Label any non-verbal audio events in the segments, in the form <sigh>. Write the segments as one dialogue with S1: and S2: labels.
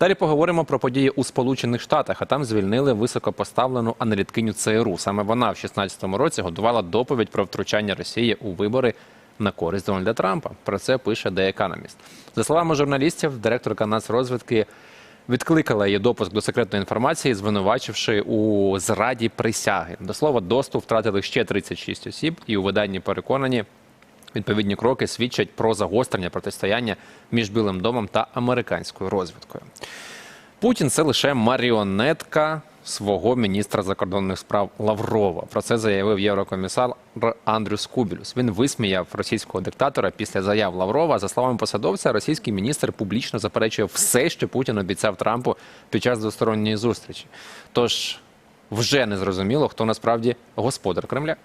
S1: Далі поговоримо про події у Сполучених Штатах. А там звільнили високопоставлену аналіткиню ЦРУ. Саме вона в 16-му році готувала доповідь про втручання Росії у вибори на користь Дональда Трампа. Про це пише The Economist. За словами журналістів, директорка нацрозвідки відкликала її допуск до секретної інформації, звинувачивши у зраді присяги. До слова, доступ втратили ще 36 осіб, і у виданні переконані. Відповідні кроки свідчать про загострення протистояння між Білим домом та американською розвідкою. Путін це лише маріонетка свого міністра закордонних справ Лаврова. Про це заявив єврокомісар Андрюс Кубілюс. Він висміяв російського диктатора після заяв Лаврова. За словами посадовця, російський міністр публічно заперечує все, що Путін обіцяв Трампу під час двосторонньої зустрічі. Тож вже не зрозуміло, хто насправді господар Кремля.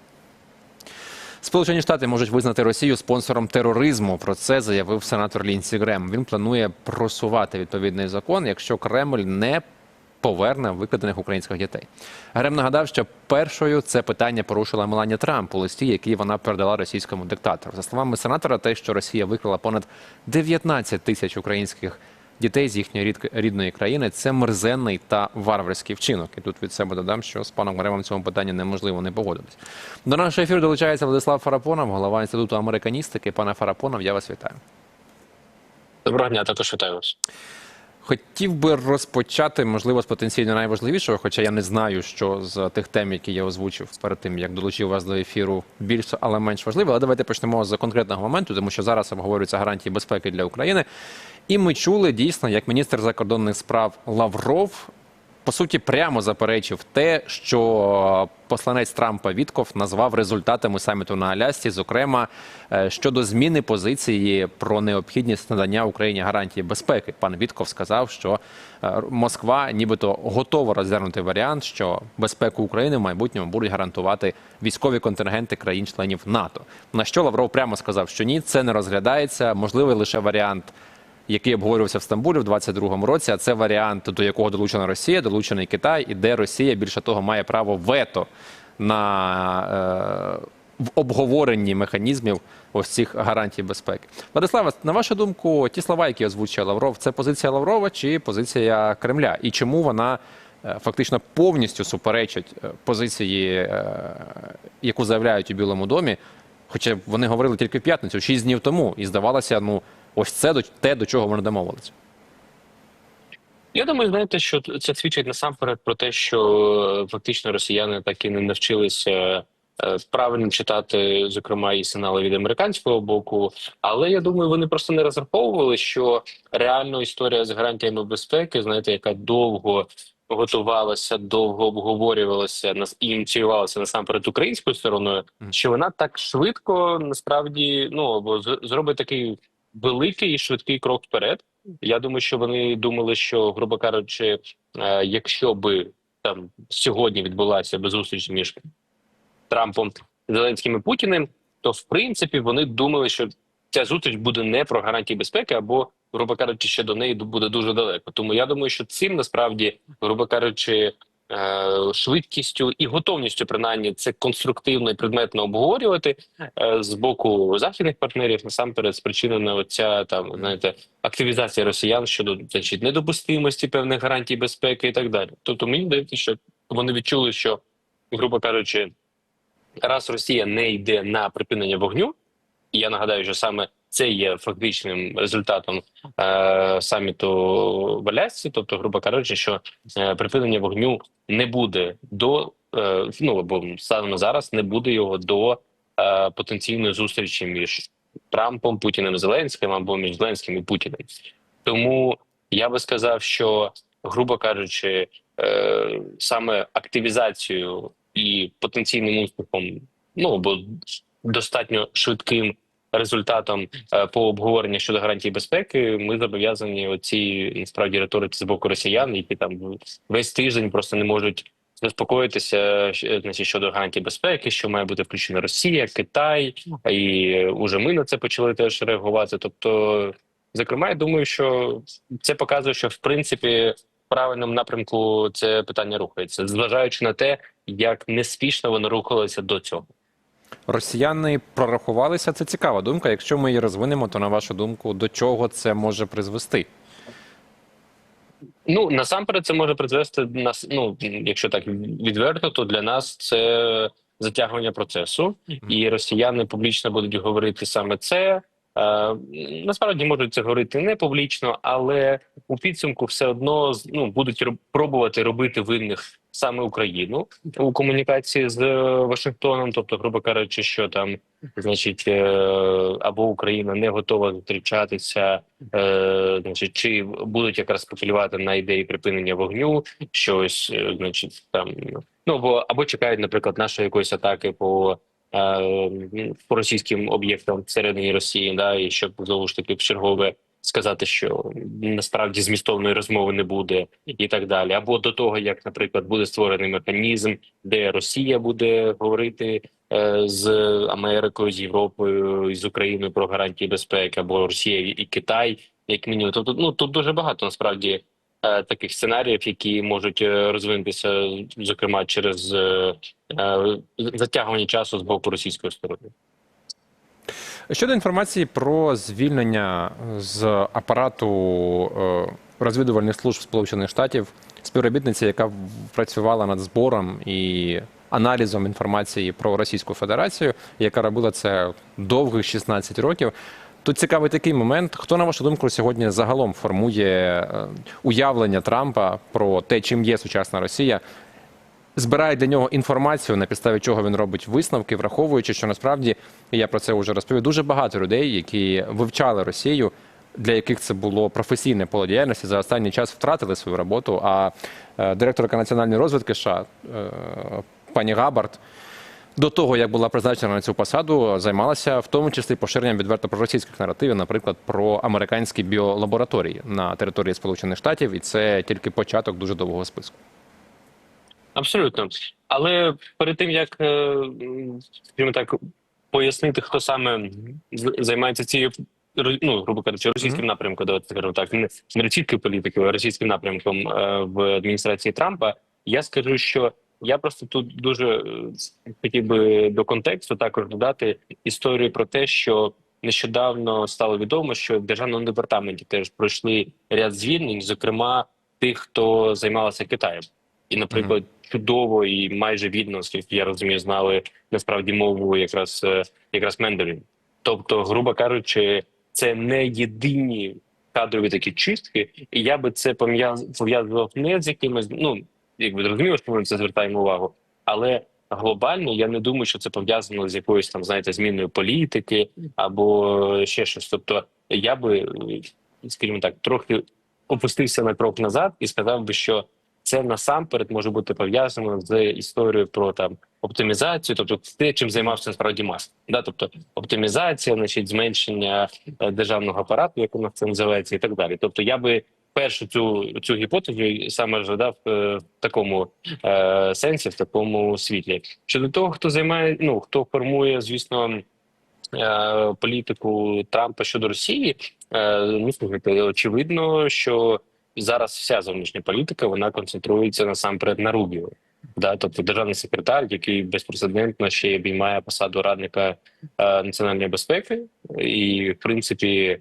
S1: Сполучені Штати можуть визнати Росію спонсором тероризму. Про це заявив сенатор Лінсі Грем. Він планує просувати відповідний закон, якщо Кремль не поверне викрадених українських дітей. Грем нагадав, що першою це питання порушила Меланія Трамп у листі, який вона передала російському диктатору. За словами сенатора, те, що Росія викрала понад 19 тисяч українських дітей з їхньої рідної країни, це мерзенний та варварський вчинок. І тут від себе додам, що з паном в цьому питанні неможливо не погодитись. До нашого ефіру долучається Владислав Фарапонов, голова інституту американістики. Пане Фарапонов, я вас вітаю.
S2: Доброго дня, також вітаю вас.
S1: Хотів би розпочати, можливо, з потенційно найважливішого, хоча я не знаю, що з тих тем, які я озвучив перед тим, як долучив вас до ефіру, більш, але менш важливо. Але давайте почнемо з конкретного моменту, тому що зараз обговорюються гарантії безпеки для України. І ми чули дійсно, як міністр закордонних справ Лавров по суті прямо заперечив те, що посланець Трампа Вітков назвав результатами саміту на Алясці, зокрема е, щодо зміни позиції про необхідність надання Україні гарантії безпеки. Пан Вітков сказав, що е, Москва, нібито готова розглянути варіант, що безпеку України в майбутньому будуть гарантувати військові контингенти країн-членів НАТО. На що Лавров прямо сказав, що ні, це не розглядається, можливий лише варіант який обговорювався в Стамбулі в 22-му році. А це варіант, до якого долучена Росія, долучений Китай, і де Росія більше того має право вето на е, в обговоренні механізмів ось цих гарантій безпеки. Владислава, на вашу думку, ті слова, які озвучує Лавров, це позиція Лаврова чи позиція Кремля? І чому вона е, фактично повністю суперечить е, позиції, е, яку заявляють у Білому домі? Хоча вони говорили тільки в п'ятницю, шість днів тому, і здавалося, ну ось це те, до чого вони домовилися.
S2: Я думаю, знаєте, що це свідчить насамперед про те, що е, фактично росіяни так і не навчилися е, правильно читати, зокрема, і сигнали від американського боку. Але я думаю, вони просто не розраховували, що реально історія з гарантіями безпеки, знаєте, яка довго готувалася, довго обговорювалася нас і ініціювалася насамперед українською стороною, що вона так швидко насправді ну або зробить такий великий і швидкий крок вперед. Я думаю, що вони думали, що, грубо кажучи, е, якщо би там сьогодні відбулася би зустріч між Трампом, Зеленським і Путіним, то в принципі вони думали, що ця зустріч буде не про гарантії безпеки, або, грубо кажучи, ще до неї буде дуже далеко. Тому я думаю, що цим насправді, грубо кажучи, швидкістю і готовністю, принаймні, це конструктивно і предметно обговорювати е, з боку західних партнерів, насамперед спричинена оця там знаєте активізація росіян щодо значить недопустимості певних гарантій безпеки і так далі. Тобто мені здається, що вони відчули, що грубо кажучи, раз Росія не йде на припинення вогню, і я нагадаю, що саме це є фактичним результатом е, саміту в Алясці, тобто, грубо кажучи, що е, припинення вогню не буде до е, ну або станом зараз не буде його до е, потенційної зустрічі між Трампом, Путіним, Зеленським або між Зеленським і Путіним. Тому я би сказав, що грубо кажучи, е, саме активізацією і потенційним успіхом, ну або достатньо швидким результатом е, по обговоренню щодо гарантій безпеки, ми зобов'язані оці насправді риториці з боку росіян, які там весь тиждень просто не можуть заспокоїтися щ- значить, щодо гарантій безпеки, що має бути включена Росія, Китай, і уже ми на це почали теж реагувати. Тобто, зокрема, я думаю, що це показує, що в принципі в правильному напрямку це питання рухається, зважаючи на те, як неспішно воно рухалося до цього.
S1: Росіяни прорахувалися. Це цікава думка. Якщо ми її розвинемо, то на вашу думку, до чого це може призвести?
S2: Ну насамперед, це може призвести нас. Ну якщо так відверто, то для нас це затягування процесу, і росіяни публічно будуть говорити саме це. Е, насправді можуть це говорити не публічно, але у підсумку все одно ну будуть пробувати робити винних саме Україну у комунікації з е, Вашингтоном, тобто, грубо кажучи, що там значить е, або Україна не готова зустрічатися, значить, чи будуть якраз спекулювати на ідеї припинення вогню, щось, значить, там ну або, або чекають, наприклад, нашої якоїсь атаки по. Е, По російським об'єктам всередині Росії, да, і щоб знову ж таки в чергове сказати, що насправді змістовної розмови не буде, і так далі. Або до того, як, наприклад, буде створений механізм, де Росія буде говорити е, з Америкою, з Європою, з Україною про гарантії безпеки, або Росія і Китай, як мінімум. Тобто, ну тут дуже багато насправді таких сценаріїв, які можуть е, розвинутися, зокрема через е, е, затягування часу з боку російської сторони.
S1: Щодо інформації про звільнення з апарату е, розвідувальних служб Сполучених Штатів співробітниці, яка працювала над збором і аналізом інформації про Російську Федерацію, яка робила це довгих 16 років. Тут цікавий такий момент. Хто на вашу думку сьогодні загалом формує е, уявлення Трампа про те, чим є сучасна Росія? збирає для нього інформацію, на підставі чого він робить висновки, враховуючи, що насправді я про це вже розповів. Дуже багато людей, які вивчали Росію, для яких це було професійне поле діяльності, за останній час втратили свою роботу. А е, директорка національної розвідки США е, пані Габард. До того, як була призначена на цю посаду, займалася в тому числі поширенням відверто проросійських наративів, наприклад, про американські біолабораторії на території Сполучених Штатів, і це тільки початок дуже довгого списку.
S2: Абсолютно. Але перед тим як е, скажімо так пояснити, хто саме займається цією ну, грубо кажучи, російським напрямком, давайте скажемо так, не не російською політикою, а російським напрямком е, в адміністрації Трампа, я скажу, що я просто тут дуже е, хотів би до контексту також додати історію про те, що нещодавно стало відомо, що в державному департаменті теж пройшли ряд звільнень, зокрема тих, хто займалися Китаєм. І, наприклад, чудово і майже відно, оскільки я розумію, знали насправді мову якраз е, якраз Менделін. Тобто, грубо кажучи, це не єдині кадрові такі чистки, і я би це пов'язував не з якимось, ну якби зрозуміло, що ми на це звертаємо увагу, але глобально я не думаю, що це пов'язано з якоюсь там, знаєте, зміною політики або ще щось. Тобто, я би, скажімо так, трохи опустився на крок назад і сказав би, що це насамперед може бути пов'язано з історією про там оптимізацію, тобто те, чим займався насправді Маск. Да? Тобто оптимізація, значить, зменшення е, державного апарату, як у нас це називається, і так далі. Тобто, я би першу цю цю гіпотезу саме розглядав е, в такому е, сенсі, в такому світлі. Щодо того, хто займає, ну хто формує, звісно. е, Політику Трампа щодо Росії, е, ну слухайте, очевидно, що зараз вся зовнішня політика вона концентрується насамперед на Рубіо. Да, тобто державний секретар, який безпрецедентно ще обіймає посаду радника національної безпеки, і в принципі,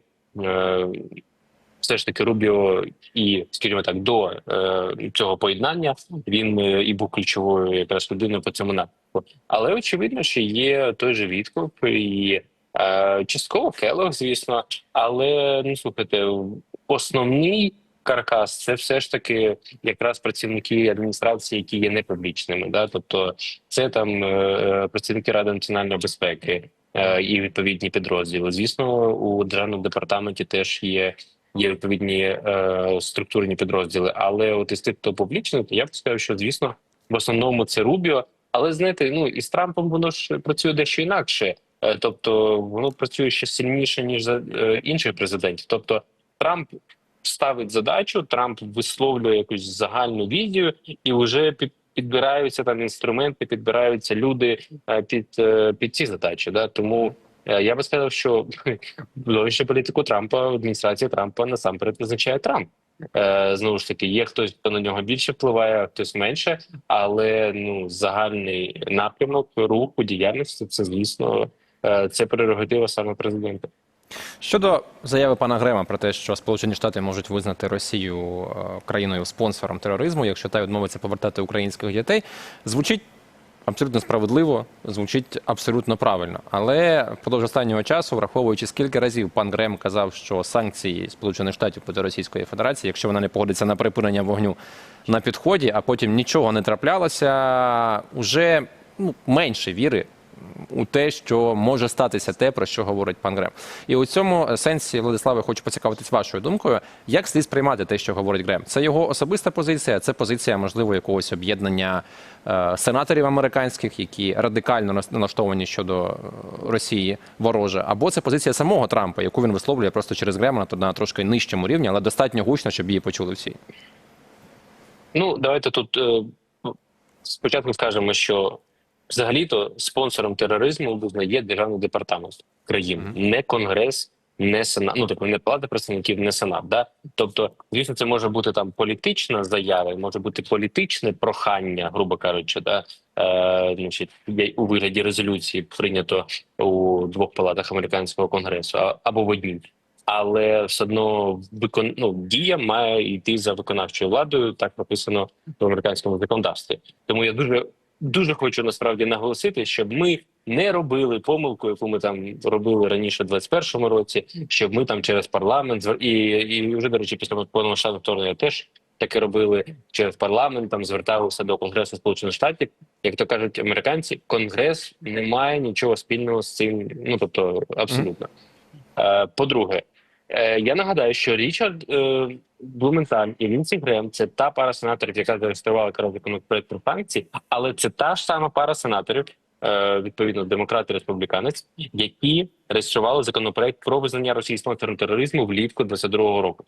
S2: все ж таки Рубіо і, скажімо так, до е, цього поєднання він е, і був ключовою якраз людиною по цьому напрямку. Але очевидно, що є той же відкуп і е, частково Келлог, звісно, але ну слухайте, основний каркас це все ж таки якраз працівники адміністрації, які є непублічними. Да? Тобто це там е, працівники ради національної безпеки е, і відповідні підрозділи. Звісно, у державному департаменті теж є. Є відповідні е, структурні підрозділи, але от із тих, хто то я б сказав, що звісно в основному це Рубіо. Але знаєте, ну і з Трампом воно ж працює дещо інакше. Е, тобто воно працює ще сильніше ніж за е, інших президентів. Тобто Трамп ставить задачу, Трамп висловлює якусь загальну візію, і вже під. Підбираються там інструменти, підбираються люди е, під е, під ці задачі. Да? Тому я би сказав, що <laughs> зовнішню політику Трампа, адміністрація Трампа насамперед визначає Трамп. Е, Знову ж таки, є хтось, хто на нього більше впливає, хтось менше, але ну загальний напрямок руху діяльності це звісно е, це прерогатива саме президента.
S1: Щодо заяви пана Грема про те, що Сполучені Штати можуть визнати Росію е, країною спонсором тероризму, якщо та відмовиться повертати українських дітей, звучить абсолютно справедливо, звучить абсолютно правильно. Але впродовж останнього часу, враховуючи скільки разів пан Грем казав, що санкції Сполучених Штатів проти Російської Федерації, якщо вона не погодиться на припинення вогню на підході, а потім нічого не траплялося, уже ну, менше віри у те, що може статися те, про що говорить пан Грем. І у цьому сенсі, Владиславе, хочу поцікавитись вашою думкою. Як слід сприймати те, що говорить Грем? Це його особиста позиція, це позиція, можливо, якогось об'єднання е, сенаторів американських, які радикально налаштовані щодо е, Росії вороже, або це позиція самого Трампа, яку він висловлює просто через Грема на, трошки нижчому рівні, але достатньо гучно, щоб її почули всі.
S2: Ну, давайте тут е, спочатку скажемо, що взагалі-то спонсором тероризму визнає державний департамент країн, не конгрес, не сенат. Ну тобто не палата представників, не сенат. Да? Тобто, звісно, це може бути там політична заява, може бути політичне прохання, грубо кажучи, да? е, значить, у вигляді резолюції прийнято у двох палатах американського конгресу або в одній. Але все одно викон... ну, дія має йти за виконавчою владою. Так написано в американському законодавстві. Тому я дуже дуже хочу насправді наголосити, щоб ми не робили помилку, яку ми там робили раніше, в 21-му році, щоб ми там через парламент і, і вже до речі, після повномасштабного вторгнення теж таке робили через парламент. Там зверталися до Конгресу Сполучених Штатів. Як то кажуть американці, конгрес не має нічого спільного з цим. Ну тобто, абсолютно. Е, По-друге, я нагадаю, що Річард е, Блументаль і Лінсі Грем це та пара сенаторів, яка зареєструвала законопроект про санкції, але це та ж сама пара сенаторів, е, відповідно, демократ і республіканець, які реєстрували законопроект про визнання Росії спонсором тероризму влітку 22-го року.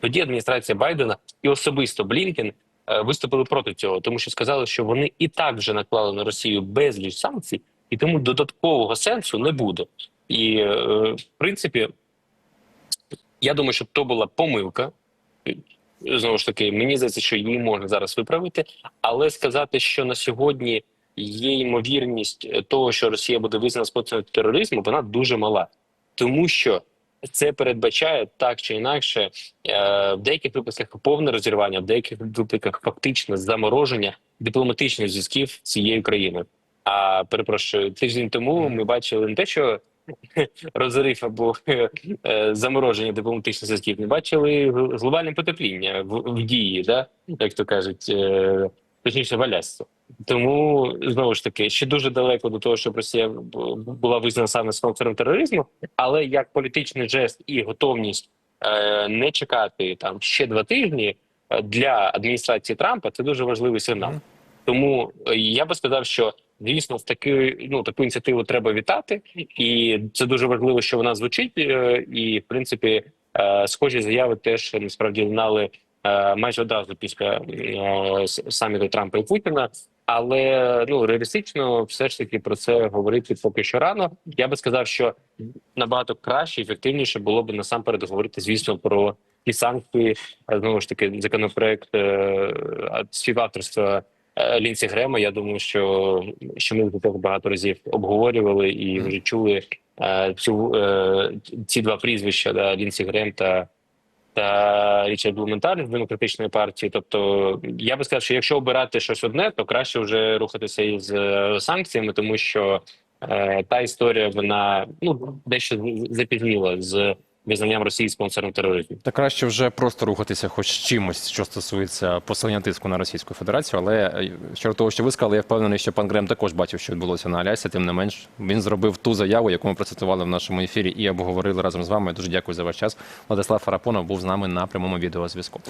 S2: Тоді адміністрація Байдена і особисто Блінкен е, виступили проти цього, тому що сказали, що вони і так вже наклали на Росію безліч санкцій, і тому додаткового сенсу не буде. І е, в принципі, я думаю, що то була помилка. Знову ж таки, мені здається, що її можна зараз виправити, але сказати, що на сьогодні є ймовірність того, що Росія буде визнана спонсором тероризму, вона дуже мала, тому що це передбачає так чи інакше е, в деяких випадках повне розірвання, в деяких випадках фактичне замороження дипломатичних зв'язків з цією країною. А перепрошую, тиждень тому ми бачили не те, що <laughs> розрив або е, замороження дипломатичних зв'язків, ми бачили глобальне потепління в, в дії, да? як то кажуть, е, точніше валясство. Тому знову ж таки ще дуже далеко до того, щоб Росія була визнана саме спонсором тероризму, але як політичний жест і готовність е, не чекати там ще два тижні е, для адміністрації Трампа це дуже важливий сигнал. Тому е, я би сказав, що дійсно в таки, ну таку ініціативу треба вітати, і це дуже важливо, що вона звучить. е, І в принципі, е, схожі заяви теж насправді лунали е, майже одразу після саміту Трампа і Путіна. Але ну реалістично, все ж таки про це говорити поки що рано. Я би сказав, що набагато краще, ефективніше було б насамперед говорити, звісно, про ті санкції. Знову ж таки, законопроект співавторства Лінсі Грема. Я думаю, що, що ми це багато разів обговорювали і вже чули е, цю е, ці два прізвища да, Лінсі Грем та. Та Річард Блументаль з демократичної партії. Тобто, я би сказав, що якщо обирати щось одне, то краще вже рухатися із е, санкціями, тому що е, та історія вона ну дещо запізніла з визнанням Росії спонсором тероризму.
S1: Та краще вже просто рухатися хоч чимось, що стосується посилення тиску на Російську Федерацію. Але е, щодо того, що ви сказали, я впевнений, що пан Грем також бачив, що відбулося на Алясі. Тим не менш, він зробив ту заяву, яку ми процитували в нашому ефірі і обговорили разом з вами. Дуже дякую за ваш час. Владислав Фарапонов був з нами на прямому відеозв'язку.